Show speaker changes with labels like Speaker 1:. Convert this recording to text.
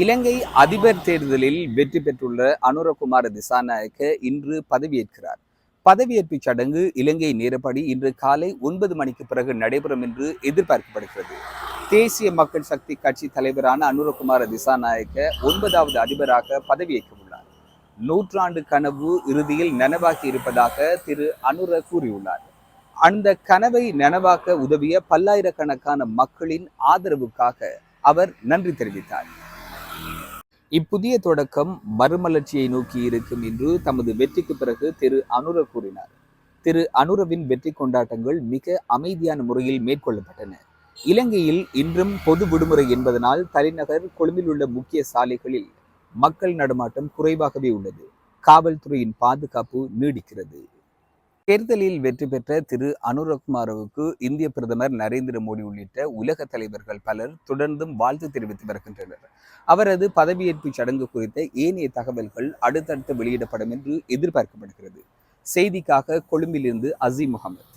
Speaker 1: இலங்கை அதிபர் தேர்தலில் வெற்றி பெற்றுள்ள அனுரகுமார திசாநாயக்க இன்று பதவியேற்கிறார். பதவியேற்பு சடங்கு இலங்கை நேரப்படி இன்று காலை ஒன்பது மணிக்கு பிறகு நடைபெறும் என்று எதிர்பார்க்கப்படுகிறது. தேசிய மக்கள் சக்தி கட்சி தலைவரான அனுரகுமார திசாநாயக்க ஒன்பதாவது அதிபராக பதவியேற்க உள்ளார் நூற்றாண்டு கனவு இறுதியில் நனவாக்கி இருப்பதாக திரு அனுர கூறியுள்ளார். அந்த கனவை நனவாக்க உதவிய பல்லாயிரக்கணக்கான மக்களின் ஆதரவுக்காக அவர் நன்றி தெரிவித்தார். இப்புதிய தொடக்கம் மறுமலர்ச்சியை நோக்கி இருக்கும் என்று தமது வெற்றிக்கு பிறகு திரு அனுர கூறினார். திரு அனுரவின் வெற்றி கொண்டாட்டங்கள் மிக அமைதியான முறையில் மேற்கொள்ளப்பட்டன. இலங்கையில் இன்றும் பொது விடுமுறை என்பதனால் தலைநகர் கொழும்பில் உள்ள முக்கிய சாலைகளில் மக்கள் நடமாட்டம் குறைவாகவே உள்ளது. காவல்துறையின் பாதுகாப்பு நீடிக்கிறது. தேர்தலில் வெற்றி பெற்ற திரு. அனுரகுமாரவுக்கு இந்திய பிரதமர் நரேந்திர மோடி உள்ளிட்ட உலக தலைவர்கள் பலர் தொடர்ந்தும் வாழ்த்து தெரிவித்து வருகின்றனர். அவரது பதவியேற்பு சடங்கு குறித்த ஏனைய தகவல்கள் அடுத்தடுத்து வெளியிடப்படும் என்று எதிர்பார்க்கப்படுகிறது. செய்திக்காக கொழும்பிலிருந்து அசீம் முகமது.